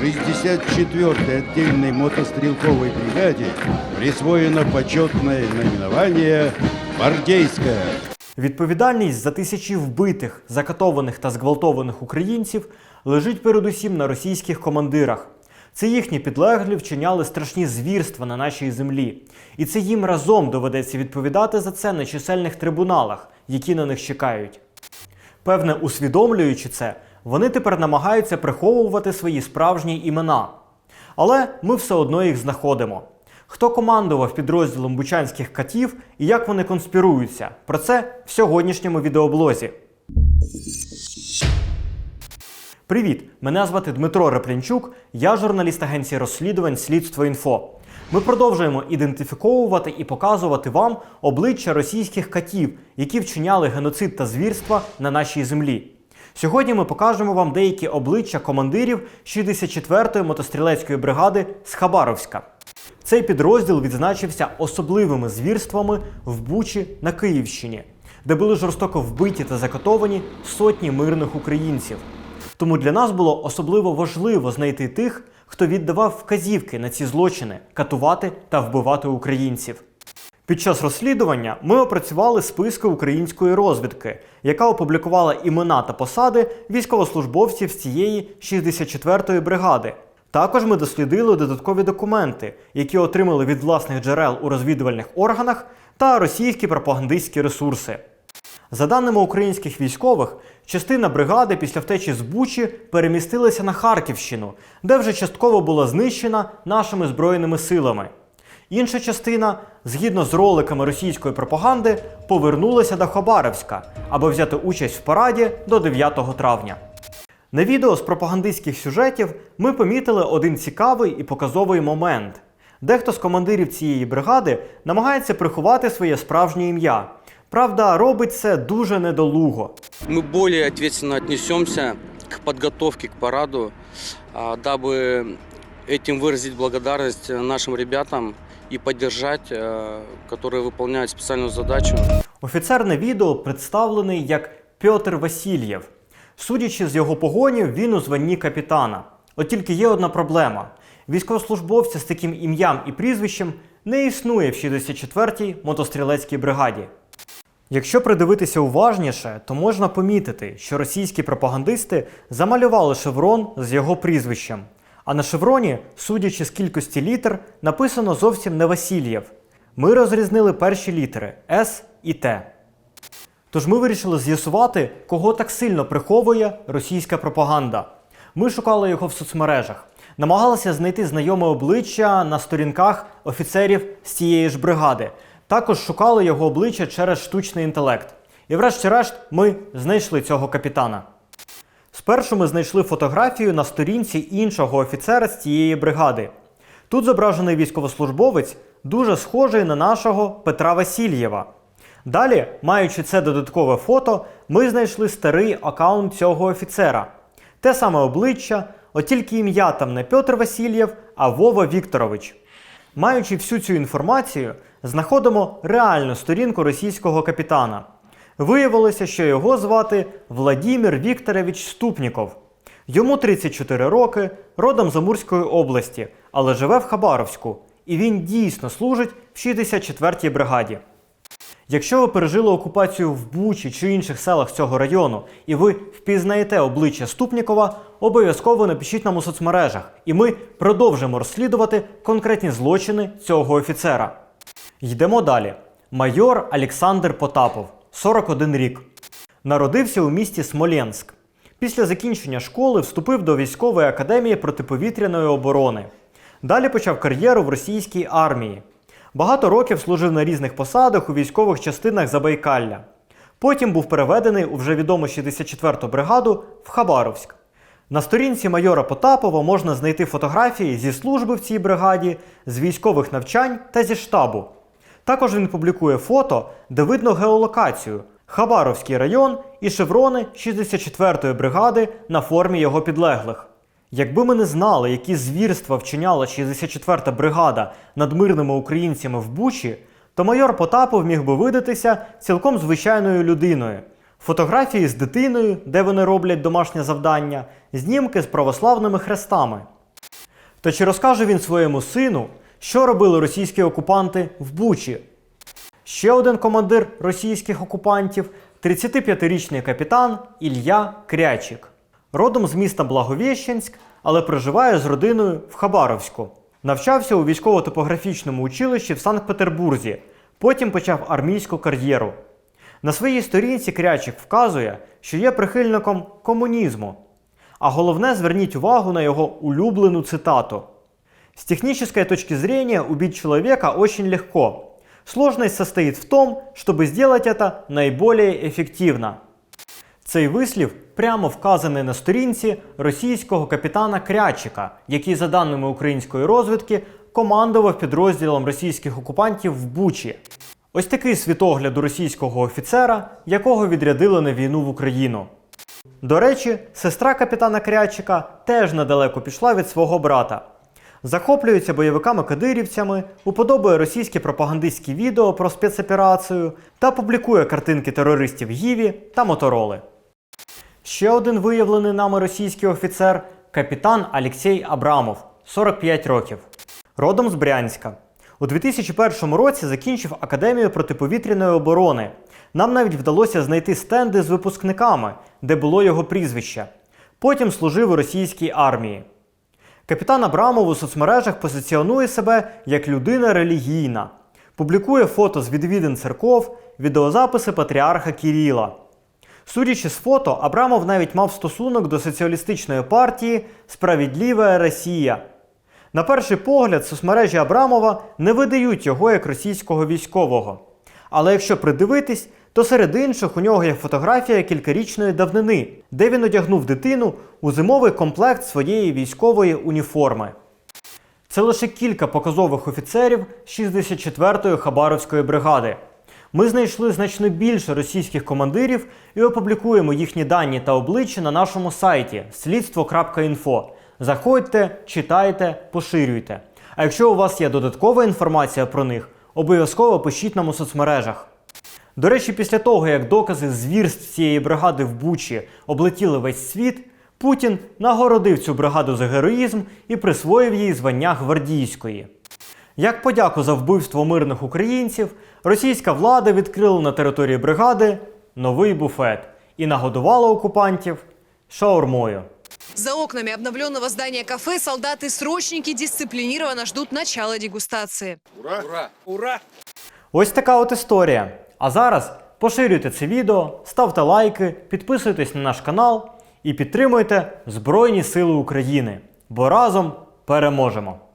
64-й отдельной мотострелковой бригаде присвоено почетное наименование «Гвардейская». Відповідальність за тисячі вбитих, закатованих та зґвалтованих українців лежить передусім на російських командирах. Це їхні підлеглі вчиняли страшні звірства на нашій землі, і це їм разом доведеться відповідати за це на чисельних трибуналах, які на них чекають. Певне, усвідомлюючи це, вони тепер намагаються приховувати свої справжні імена. Але ми все одно їх знаходимо. Хто командував підрозділом бучанських катів і як вони конспіруються? Про це в сьогоднішньому відеоблозі. Привіт! Мене звати Дмитро Реплянчук, я журналіст агенції розслідувань Слідство інфо. Ми продовжуємо ідентифіковувати і показувати вам обличчя російських катів, які вчиняли геноцид та звірства на нашій землі. Сьогодні ми покажемо вам деякі обличчя командирів 64-ї мотострілецької бригади з Хабаровська. Цей підрозділ відзначився особливими звірствами в Бучі на Київщині, де були жорстоко вбиті та закатовані сотні мирних українців. Тому для нас було особливо важливо знайти тих, хто віддавав вказівки на ці злочини катувати та вбивати українців. Під час розслідування ми опрацювали списки української розвідки, яка опублікувала імена та посади військовослужбовців з цієї 64-ї бригади. Також ми дослідили додаткові документи, які отримали від власних джерел у розвідувальних органах та російські пропагандистські ресурси. За даними українських військових, частина бригади після втечі з Бучі перемістилася на Харківщину, де вже частково була знищена нашими збройними силами. Інша частина, згідно з роликами російської пропаганди, повернулася до Хабаровська, аби взяти участь в параді до 9 травня. На відео з пропагандистських сюжетів ми помітили один цікавий і показовий момент. Дехто з командирів цієї бригади намагається приховати своє справжнє ім'я. Правда, робить це дуже недолуго. Мы более ответственно отнесемся к подготовке к параду, а, дабы этим выразить благодарность нашим ребятам и поддержать, э, которые выполняют специальную задачу. Офіцер на відео представлений як Пьотр Васильєв. Судячи з його погонів, він у званні капітана. От тільки є одна проблема: військовослужбовця з таким ім'ям і прізвищем не існує в 64-й мотострілецькій бригаді. Якщо придивитися уважніше, то можна помітити, що російські пропагандисти замалювали шеврон з його прізвищем. А на шевроні, судячи з кількості літер, написано зовсім не Васильєв. Ми розрізнили перші літери С і Т. Тож ми вирішили з'ясувати, кого так сильно приховує російська пропаганда. Ми шукали його в соцмережах, намагалися знайти знайоме обличчя на сторінках офіцерів з цієї ж бригади. Також шукали його обличчя через штучний інтелект. І врешті-решт ми знайшли цього капітана. Спершу ми знайшли фотографію на сторінці іншого офіцера з цієї бригади. Тут зображений військовослужбовець, дуже схожий на нашого Петра Васильєва. Далі, маючи це додаткове фото, ми знайшли старий аккаунт цього офіцера. Те саме обличчя, от тільки ім'я там не Петр Васильєв, а Вова Вікторович. Маючи всю цю інформацію, знаходимо реальну сторінку російського капітана. Виявилося, що його звати Владімір Вікторович Ступніков. Йому 34 роки, родом з Амурської області, але живе в Хабаровську. І він дійсно служить в 64-й бригаді. Якщо ви пережили окупацію в Бучі чи інших селах цього району, і ви впізнаєте обличчя Ступнікова, обов'язково напишіть нам у соцмережах, і ми продовжимо розслідувати конкретні злочини цього офіцера. Йдемо далі. Майор Олександр Потапов, 41 рік. Народився у місті Смоленськ. Після закінчення школи вступив до військової академії протиповітряної оборони. Далі почав кар'єру в російській армії. Багато років служив на різних посадах у військових частинах Забайкалля. Потім був переведений у вже відому 64-ту бригаду в Хабаровськ. На сторінці майора Потапова можна знайти фотографії зі служби в цій бригаді, з військових навчань та зі штабу. Також він публікує фото, де видно геолокацію Хабаровський район і шеврони 64-ї бригади на формі його підлеглих. Якби ми не знали, які звірства вчиняла 64-та бригада над мирними українцями в Бучі, то майор Потапов міг би видатися цілком звичайною людиною. Фотографії з дитиною, де вони роблять домашнє завдання, знімки з православними хрестами. Та чи розкаже він своєму сину, що робили російські окупанти в Бучі? Ще один командир російських окупантів 35-річний капітан Ілля Крячик. Родом з міста Благовіщенськ, але проживає з родиною в Хабаровську. Навчався у військово-топографічному училищі в Санкт-Петербурзі, потім почав армійську кар'єру. На своїй сторінці Крячик вказує, що є прихильником комунізму. А головне, зверніть увагу на його улюблену цитату. С технической точки зрения убить человека очень легко. Сложность состоит в том, чтобы сделать это наиболее эффективно. Цей вислів прямо вказаний на сторінці російського капітана Крячика, який, за даними української розвідки, командував підрозділом російських окупантів в Бучі. Ось такий світогляд у російського офіцера, якого відрядили на війну в Україну. До речі, сестра капітана Крячика теж недалеко пішла від свого брата. Захоплюється бойовиками-кадирівцями, уподобує російські пропагандистські відео про спецоперацію та публікує картинки терористів Гіві та Мотороли. Ще один виявлений нами російський офіцер капітан Алексій Абрамов, 45 років. Родом з Брянська. У 2001 році закінчив Академію протиповітряної оборони. Нам навіть вдалося знайти стенди з випускниками, де було його прізвище. Потім служив у російській армії. Капітан Абрамов у соцмережах позиціонує себе як людина релігійна, публікує фото з відвідин церков, відеозаписи патріарха Кіріла. Судячи з фото, Абрамов навіть мав стосунок до соціалістичної партії Справедлива Росія. На перший погляд, соцмережі Абрамова не видають його як російського військового. Але якщо придивитись, то серед інших у нього є фотографія кількарічної давнини, де він одягнув дитину у зимовий комплект своєї військової уніформи. Це лише кілька показових офіцерів 64-ї Хабаровської бригади. Ми знайшли значно більше російських командирів і опублікуємо їхні дані та обличчя на нашому сайті слідство.інфо. Заходьте, читайте, поширюйте. А якщо у вас є додаткова інформація про них, обов'язково пишіть нам у соцмережах. До речі, після того, як докази звірств цієї бригади в Бучі облетіли весь світ, Путін нагородив цю бригаду за героїзм і присвоїв їй звання гвардійської. Як подяку за вбивство мирних українців, російська влада відкрила на території бригади новий буфет і нагодувала окупантів шаурмою. За окнами обновленного здания кафе солдаты-срочники дисциплинированно ждут начала дегустации. Ось така от історія. А зараз поширюйте це відео, ставте лайки, підписуйтесь на наш канал і підтримуйте Збройні Сили України. Бо разом переможемо!